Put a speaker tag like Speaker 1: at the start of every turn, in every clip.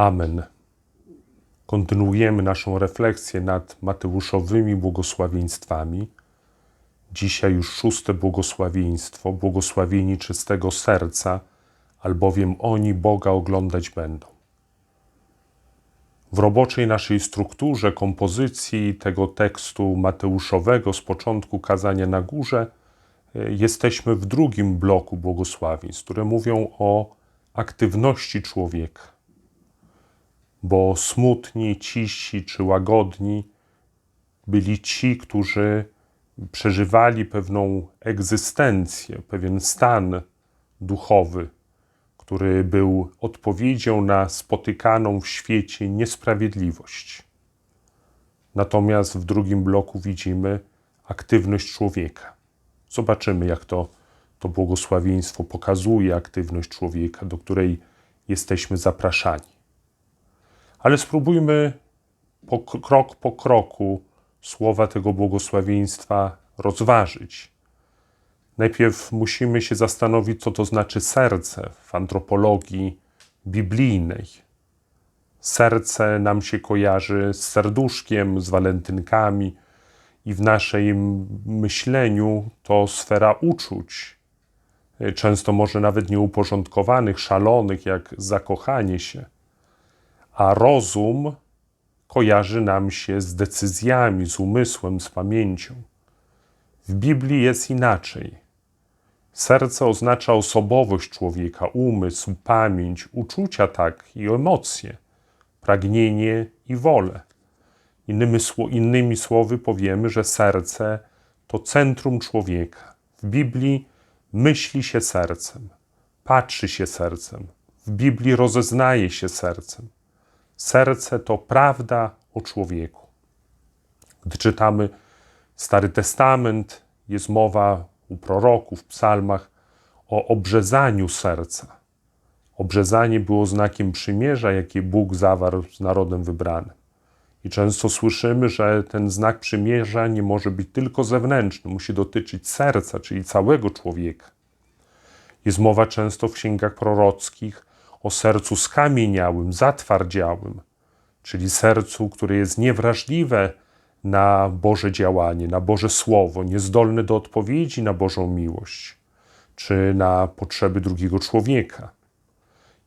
Speaker 1: Amen. Kontynuujemy naszą refleksję nad Mateuszowymi błogosławieństwami. Dzisiaj już szóste błogosławieństwo, błogosławieni czystego serca, albowiem oni Boga oglądać będą. W roboczej naszej strukturze kompozycji tego tekstu Mateuszowego z początku kazania na górze e, jesteśmy w drugim bloku błogosławieństw, które mówią o aktywności człowieka. Bo smutni, cisi czy łagodni byli ci, którzy przeżywali pewną egzystencję, pewien stan duchowy, który był odpowiedzią na spotykaną w świecie niesprawiedliwość. Natomiast w drugim bloku widzimy aktywność człowieka. Zobaczymy, jak to, to błogosławieństwo pokazuje aktywność człowieka, do której jesteśmy zapraszani. Ale spróbujmy po, krok po kroku słowa tego błogosławieństwa rozważyć. Najpierw musimy się zastanowić, co to znaczy serce w antropologii biblijnej. Serce nam się kojarzy z serduszkiem, z walentynkami, i w naszym myśleniu to sfera uczuć, często może nawet nieuporządkowanych, szalonych, jak zakochanie się. A rozum kojarzy nam się z decyzjami, z umysłem, z pamięcią. W Biblii jest inaczej. Serce oznacza osobowość człowieka, umysł, pamięć, uczucia tak i emocje, pragnienie i wolę. Innymi, innymi słowy powiemy, że serce to centrum człowieka. W Biblii myśli się sercem, patrzy się sercem, w Biblii rozeznaje się sercem. Serce to prawda o człowieku. Gdy czytamy Stary Testament, jest mowa u proroków, w psalmach o obrzezaniu serca. Obrzezanie było znakiem przymierza, jakie Bóg zawarł z narodem wybranym. I często słyszymy, że ten znak przymierza nie może być tylko zewnętrzny, musi dotyczyć serca, czyli całego człowieka. Jest mowa często w księgach prorockich o sercu skamieniałym, zatwardziałym, czyli sercu, które jest niewrażliwe na Boże działanie, na Boże Słowo, niezdolne do odpowiedzi na Bożą miłość, czy na potrzeby drugiego człowieka.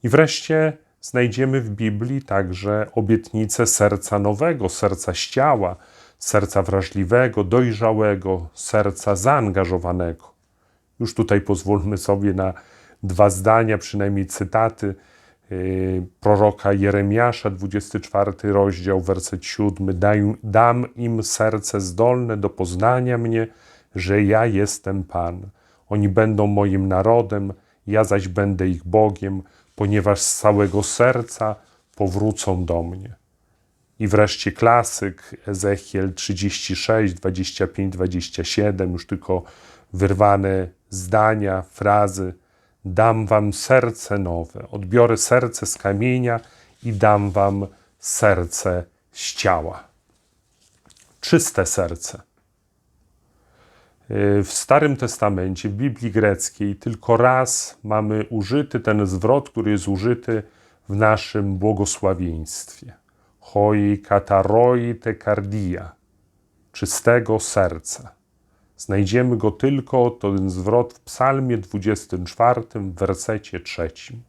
Speaker 1: I wreszcie znajdziemy w Biblii także obietnicę serca nowego, serca ściała, serca wrażliwego, dojrzałego, serca zaangażowanego. Już tutaj pozwólmy sobie na dwa zdania, przynajmniej cytaty yy, proroka Jeremiasza, 24 rozdział, werset 7. Daj, dam im serce zdolne do poznania mnie, że ja jestem Pan. Oni będą moim narodem, ja zaś będę ich Bogiem ponieważ z całego serca powrócą do mnie. I wreszcie klasyk Ezechiel 36, 25, 27, już tylko wyrwane zdania, frazy. Dam wam serce nowe, odbiorę serce z kamienia i dam wam serce z ciała. Czyste serce. W Starym Testamencie, w Biblii greckiej, tylko raz mamy użyty ten zwrot, który jest użyty w naszym błogosławieństwie. Hoi kataroi te cardia, czystego serca. Znajdziemy go tylko, ten zwrot w Psalmie 24, w wersecie trzecim.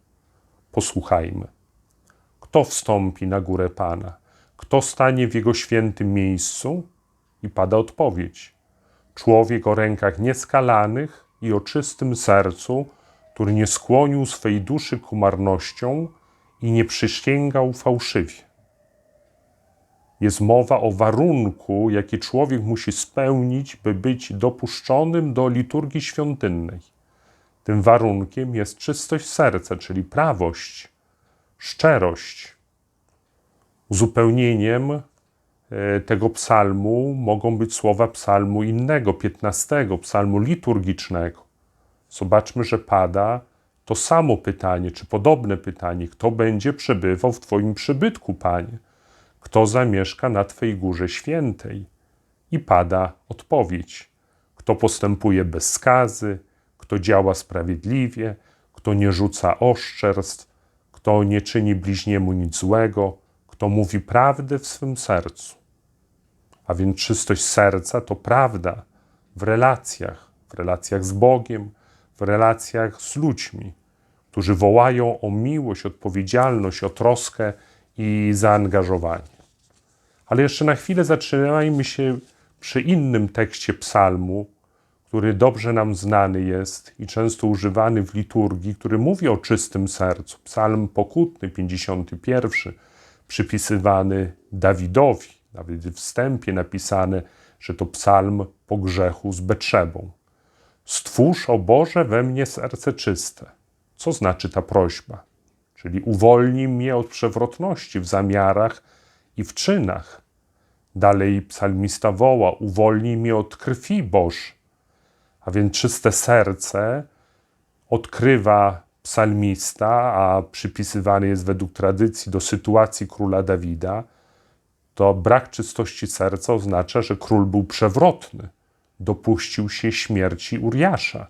Speaker 1: Posłuchajmy. Kto wstąpi na górę Pana? Kto stanie w Jego świętym miejscu? I pada odpowiedź Człowiek o rękach nieskalanych i o czystym sercu, który nie skłonił swej duszy ku marnościom i nie przysięgał fałszywie. Jest mowa o warunku, jaki człowiek musi spełnić, by być dopuszczonym do liturgii świątynnej. Tym warunkiem jest czystość serca, czyli prawość, szczerość. Uzupełnieniem E, tego psalmu mogą być słowa psalmu innego, 15, psalmu liturgicznego. Zobaczmy, że pada to samo pytanie, czy podobne pytanie: kto będzie przebywał w Twoim przybytku, Panie? Kto zamieszka na Twej górze świętej? I pada odpowiedź: kto postępuje bez skazy, kto działa sprawiedliwie, kto nie rzuca oszczerstw, kto nie czyni bliźniemu nic złego, kto mówi prawdę w swym sercu. A więc czystość serca to prawda w relacjach, w relacjach z Bogiem, w relacjach z ludźmi, którzy wołają o miłość, odpowiedzialność, o troskę i zaangażowanie. Ale jeszcze na chwilę zatrzymajmy się przy innym tekście psalmu, który dobrze nam znany jest i często używany w liturgii, który mówi o czystym sercu. Psalm pokutny, 51, przypisywany Dawidowi, nawet w wstępie napisane, że to psalm po grzechu z Betrzebą. Stwórz, o Boże, we mnie serce czyste. Co znaczy ta prośba? Czyli uwolnij mnie od przewrotności w zamiarach i w czynach. Dalej psalmista woła: Uwolnij mnie od krwi Boż. A więc czyste serce odkrywa psalmista, a przypisywany jest według tradycji do sytuacji króla Dawida, to brak czystości serca oznacza, że król był przewrotny, dopuścił się śmierci Uriasza.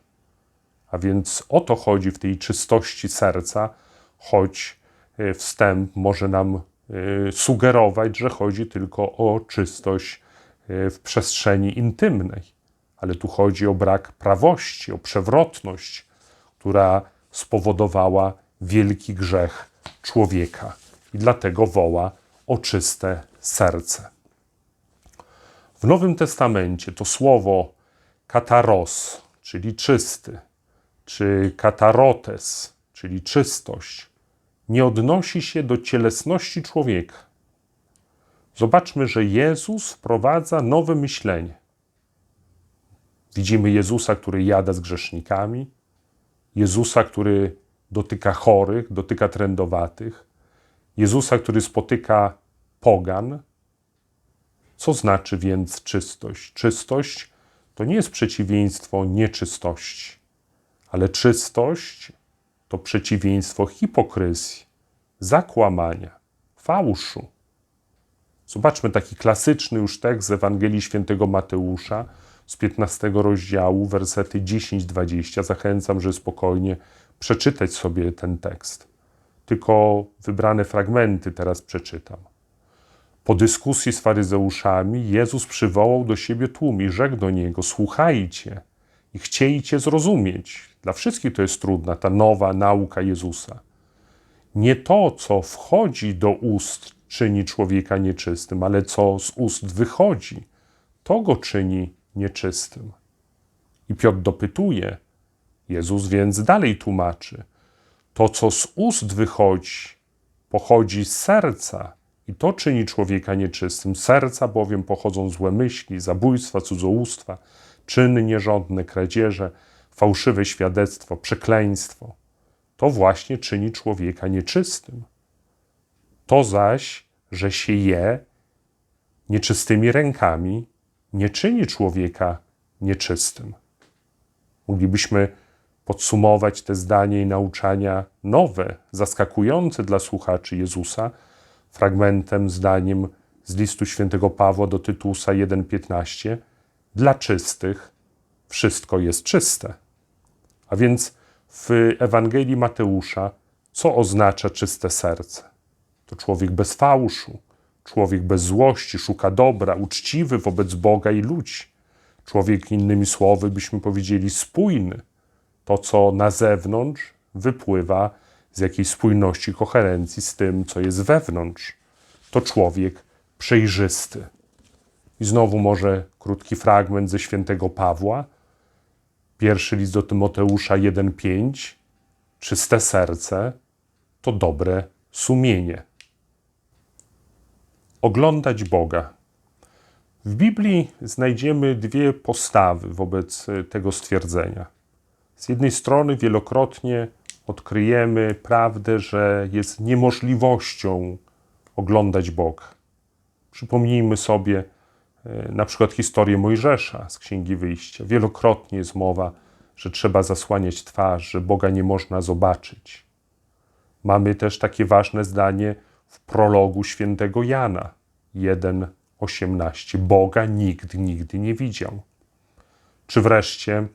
Speaker 1: A więc o to chodzi w tej czystości serca, choć e, wstęp może nam sugerować, że chodzi tylko o czystość e, w przestrzeni intymnej. Ale tu chodzi o brak prawości, o przewrotność, która spowodowała wielki grzech człowieka. I dlatego woła o czyste serce. W Nowym Testamencie to słowo kataros, czyli czysty, czy katarotes, czyli czystość, nie odnosi się do cielesności człowieka. Zobaczmy, że Jezus wprowadza nowe myślenie. Widzimy Jezusa, który jada z grzesznikami, Jezusa, który dotyka chorych, dotyka trędowatych, Jezusa, który spotyka pogan. Co znaczy więc czystość? Czystość to nie jest przeciwieństwo nieczystości, ale czystość to przeciwieństwo hipokryzji, zakłamania, fałszu. Zobaczmy taki klasyczny już tekst z Ewangelii Świętego Mateusza z 15 rozdziału, wersety 10-20. Zachęcam, że spokojnie przeczytać sobie ten tekst. Tylko wybrane fragmenty teraz przeczytam. Po dyskusji z faryzeuszami Jezus przywołał do siebie tłum i rzekł do niego: Słuchajcie i chciejcie zrozumieć. Dla wszystkich to jest trudna, ta nowa nauka Jezusa. Nie to, co wchodzi do ust, czyni człowieka nieczystym, ale co z ust wychodzi, to go czyni nieczystym. I Piotr dopytuje, Jezus więc dalej tłumaczy: To, co z ust wychodzi, pochodzi z serca i to czyni człowieka nieczystym. Z serca bowiem pochodzą złe myśli, zabójstwa, cudzołóstwa, czyny nierządne, kradzieże, fałszywe świadectwo, przekleństwo. To właśnie czyni człowieka nieczystym. To zaś, że się je nieczystymi rękami, nie czyni człowieka nieczystym. Moglibyśmy podsumować te zdanie i nauczania nowe, zaskakujące dla słuchaczy Jezusa, fragmentem, zdaniem z listu świętego Pawła do Tytusa 1,15 Dla czystych wszystko jest czyste. A więc w Ewangelii Mateusza, co oznacza czyste serce? To człowiek bez fałszu, człowiek bez złości, szuka dobra, uczciwy wobec Boga i ludzi. Człowiek, innymi słowy, byśmy powiedzieli, spójny. To, co na zewnątrz wypływa z jakiejś spójności, koherencji z tym, co jest wewnątrz. To człowiek przejrzysty. I znowu może krótki fragment ze świętego Pawła. Pierwszy list do Tymoteusza 1:5. Czyste serce to dobre sumienie. Oglądać Boga. W Biblii znajdziemy dwie postawy wobec tego stwierdzenia. Z jednej strony wielokrotnie odkryjemy prawdę, że jest niemożliwością oglądać Boga. Przypomnijmy sobie na przykład historię Mojżesza z Księgi Wyjścia. Wielokrotnie jest mowa, że trzeba zasłaniać twarz, że Boga nie można zobaczyć. Mamy też takie ważne zdanie w prologu świętego Jana 1:18. Boga nikt nigdy nie widział. Czy wreszcie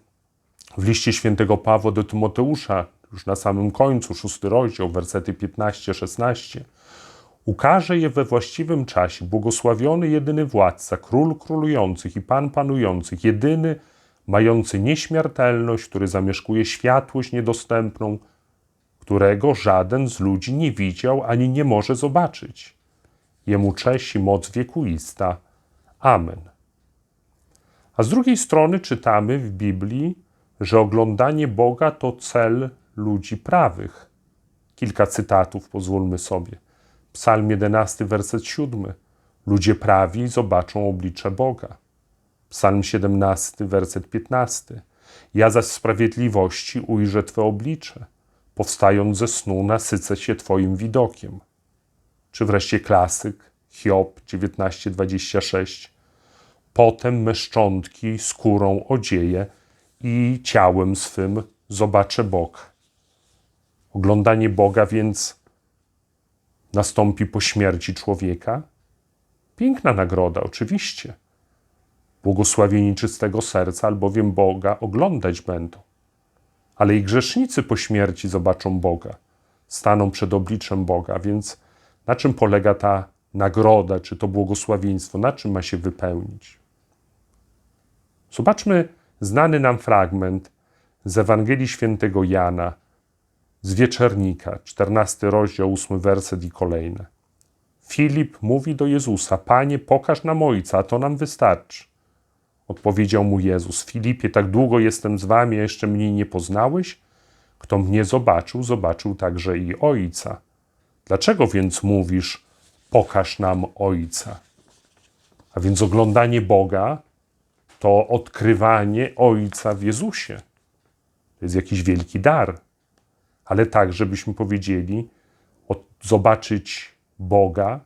Speaker 1: w liście świętego Pawła do Tymoteusza, już na samym końcu, szósty rozdział, wersety 15-16, ukaże je we właściwym czasie, błogosławiony jedyny władca, król królujących i pan panujących, jedyny, mający nieśmiertelność, który zamieszkuje światłość niedostępną, którego żaden z ludzi nie widział ani nie może zobaczyć. Jemu cześć i moc wiekuista. Amen. A z drugiej strony czytamy w Biblii, że oglądanie Boga to cel ludzi prawych. Kilka cytatów pozwólmy sobie. Psalm 11, werset 7. Ludzie prawi zobaczą oblicze Boga. Psalm 17, werset 15. Ja zaś sprawiedliwości ujrzę Twe oblicze. Powstając ze snu, nasycę się Twoim widokiem. Czy wreszcie klasyk Hiob 19:26. Potem me szczątki skórą odzieje i ciałem swym zobaczę Boga. Oglądanie Boga więc nastąpi po śmierci człowieka? Piękna nagroda, oczywiście. Błogosławieni czystego serca, albowiem Boga oglądać będą. Ale i grzesznicy po śmierci zobaczą Boga, staną przed obliczem Boga, więc na czym polega ta nagroda, czy to błogosławieństwo, na czym ma się wypełnić? Zobaczmy znany nam fragment z Ewangelii Świętego Jana, z Wieczernika, 14 rozdział, 8 werset i kolejne. Filip mówi do Jezusa: Panie, pokaż nam Ojca, a to nam wystarczy. Odpowiedział mu Jezus: Filipie, tak długo jestem z wami, a jeszcze mnie nie poznałeś? Kto mnie zobaczył, zobaczył także i Ojca. Dlaczego więc mówisz: Pokaż nam Ojca? A więc oglądanie Boga to odkrywanie Ojca w Jezusie. To jest jakiś wielki dar. Ale tak, żebyśmy powiedzieli, od, zobaczyć Boga,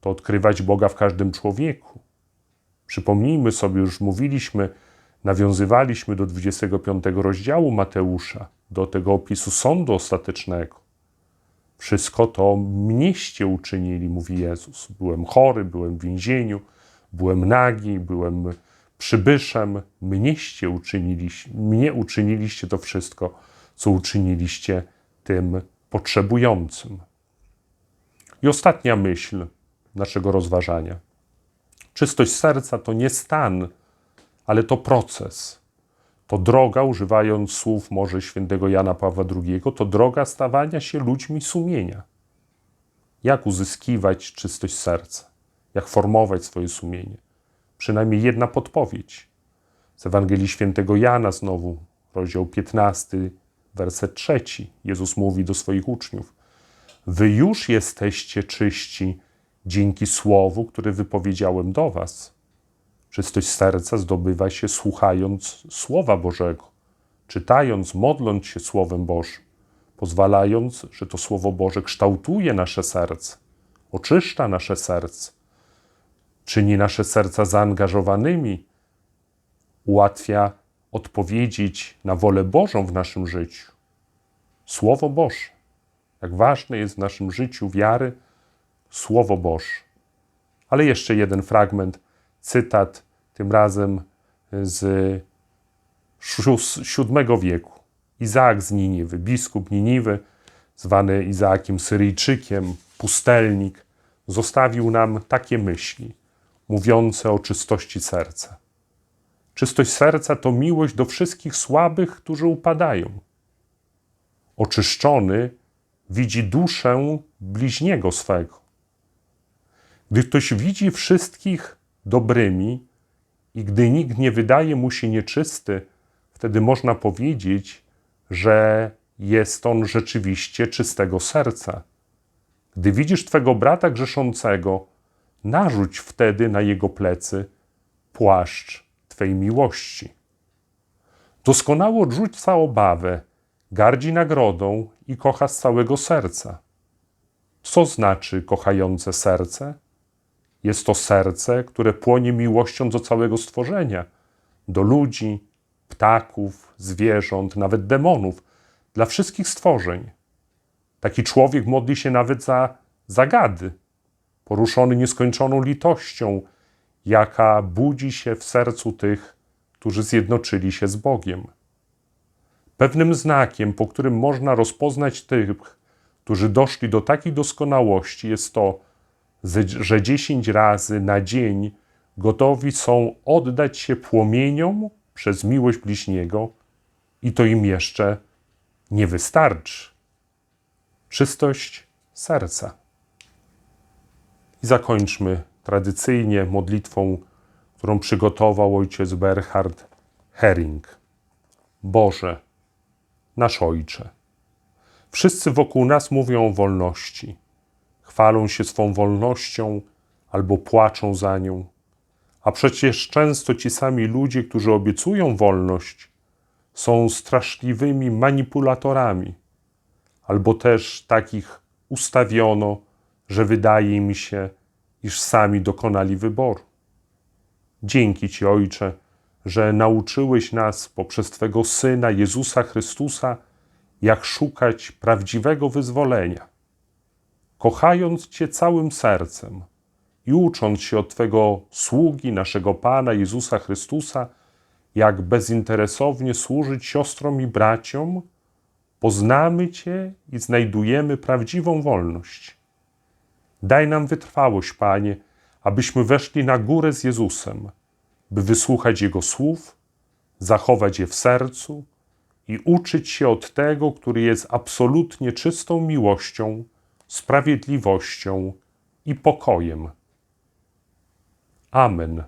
Speaker 1: to odkrywać Boga w każdym człowieku. Przypomnijmy sobie, już mówiliśmy, nawiązywaliśmy do 25 rozdziału Mateusza, do tego opisu sądu ostatecznego. Wszystko to mnieście uczynili, mówi Jezus. Byłem chory, byłem w więzieniu, byłem nagi, byłem przybyszem. Mnieście uczyniliście, mnie uczyniliście to wszystko, co uczyniliście tym potrzebującym. I ostatnia myśl naszego rozważania. Czystość serca to nie stan, ale to proces. To droga, używając słów może świętego Jana Pawła II, to droga stawania się ludźmi sumienia. Jak uzyskiwać czystość serca? Jak formować swoje sumienie? Przynajmniej jedna podpowiedź. Z Ewangelii Świętego Jana znowu, rozdział 15, werset 3. Jezus mówi do swoich uczniów: Wy już jesteście czyści dzięki słowu, które wypowiedziałem do Was. Czystość serca zdobywa się słuchając Słowa Bożego, czytając, modląc się Słowem Bożym, pozwalając, że to Słowo Boże kształtuje nasze serce, oczyszcza nasze serce, czyni nasze serca zaangażowanymi, ułatwia odpowiedzieć na wolę Bożą w naszym życiu. Słowo Boże, jak ważne jest w naszym życiu wiary, Słowo Boże. Ale jeszcze jeden fragment, cytat, tym razem z VII wieku. Izaak z Niniwy, biskup Niniwy, zwany Izaakiem Syryjczykiem, pustelnik, zostawił nam takie myśli, mówiące o czystości serca. Czystość serca to miłość do wszystkich słabych, którzy upadają. Oczyszczony widzi duszę bliźniego swego. Gdy ktoś widzi wszystkich dobrymi i gdy nikt nie wydaje mu się nieczysty, wtedy można powiedzieć, że jest on rzeczywiście czystego serca. Gdy widzisz twego brata grzeszącego, narzuć wtedy na jego plecy płaszcz Twej miłości. Doskonało odrzuca obawę, gardzi nagrodą i kocha z całego serca. Co znaczy kochające serce? Jest to serce, które płonie miłością do całego stworzenia, do ludzi, ptaków, zwierząt, nawet demonów, dla wszystkich stworzeń. Taki człowiek modli się nawet za zagady, poruszony nieskończoną litością, jaka budzi się w sercu tych, którzy zjednoczyli się z Bogiem. Pewnym znakiem, po którym można rozpoznać tych, którzy doszli do takiej doskonałości, jest to, że dziesięć razy na dzień gotowi są oddać się płomieniom przez miłość bliźniego i to im jeszcze nie wystarczy. Czystość serca. I zakończmy tradycyjnie modlitwą, którą przygotował ojciec Berhard Hering. Boże, nasz Ojcze, wszyscy wokół nas mówią o wolności, chwalą się swą wolnością albo płaczą za nią. A przecież często ci sami ludzie, którzy obiecują wolność, są straszliwymi manipulatorami, albo też takich ustawiono, że wydaje mi się, iż sami dokonali wyboru. Dzięki Ci, Ojcze, że nauczyłeś nas poprzez Twego Syna Jezusa Chrystusa, jak szukać prawdziwego wyzwolenia. Kochając Cię całym sercem i ucząc się od Twego sługi, naszego Pana Jezusa Chrystusa, jak bezinteresownie służyć siostrom i braciom, poznamy Cię i znajdujemy prawdziwą wolność. Daj nam wytrwałość, Panie, abyśmy weszli na górę z Jezusem, by wysłuchać Jego słów, zachować je w sercu i uczyć się od tego, który jest absolutnie czystą miłością, sprawiedliwością i pokojem. Amen.